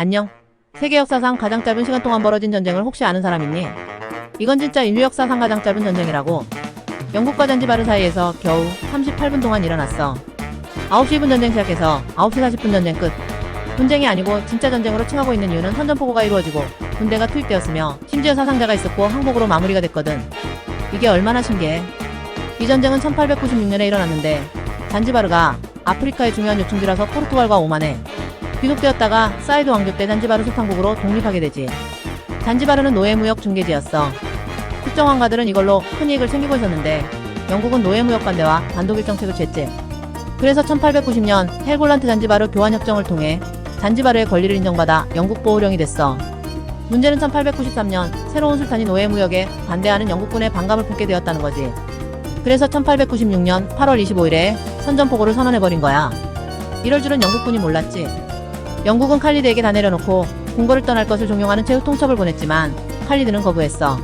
안녕. 세계 역사상 가장 짧은 시간 동안 벌어진 전쟁을 혹시 아는 사람 있니? 이건 진짜 인류 역사상 가장 짧은 전쟁이라고. 영국과 잔지바르 사이에서 겨우 38분 동안 일어났어. 9시 1분 전쟁 시작해서 9시 40분 전쟁 끝. 분쟁이 아니고 진짜 전쟁으로 칭하고 있는 이유는 선전포고가 이루어지고 군대가 투입되었으며 심지어 사상자가 있었고 항복으로 마무리가 됐거든. 이게 얼마나 신기해. 이 전쟁은 1896년에 일어났는데 잔지바르가 아프리카의 중요한 요충지라서 포르투갈과 오만에 귀속되었다가 사이드 왕조 때 잔지바르 sultan국으로 독립하게 되지. 잔지바르는 노예무역 중개지였어. 특정 황가들은 이걸로 큰 이익을 챙기고 있었는데 영국은 노예무역 관대와 단독일 정책을 취했지. 그래서 1890년 헬골란트 잔지바르 교환협정을 통해 잔지바르의 권리를 인정받아 영국 보호령이 됐어. 문제는 1893년 새로운 술탄이 노예무역에 반대하는 영국군의 반감을 품게 되었다는 거지. 그래서 1896년 8월 25일에 선전포고를 선언해버린 거야. 이럴 줄은 영국군이 몰랐지. 영국은 칼리드에게 다 내려놓고 궁궐을 떠날 것을 종용하는 최후 통첩을 보냈지만 칼리드는 거부했어.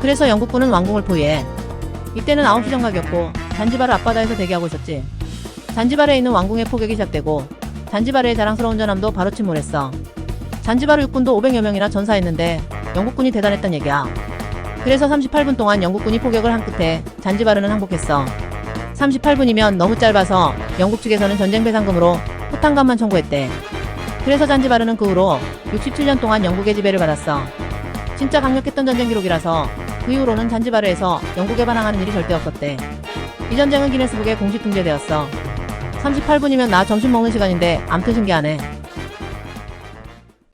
그래서 영국군은 왕궁을 포위해. 이때는 9시 정각이었고 잔지바르 앞바다에서 대기하고 있었지. 잔지바르에 있는 왕궁의 포격이 시작되고 잔지바르의 자랑스러운 전함도 바로 침몰했어. 잔지바르 육군도 500여 명이나 전사했는데 영국군이 대단했단 얘기야. 그래서 38분 동안 영국군이 포격을 한 끝에 잔지바르는 항복했어. 38분이면 너무 짧아서 영국 측에서는 전쟁 배상금으로 포탄감만 청구했대. 그래서 잔지바르는 그 후로 67년 동안 영국의 지배를 받았어. 진짜 강력했던 전쟁 기록이라서 그 이후로는 잔지바르에서 영국에 반항하는 일이 절대 없었대. 이 전쟁은 기네스북에 공식 등재되었어. 38분이면 나 점심 먹는 시간인데 암튼 신기하네.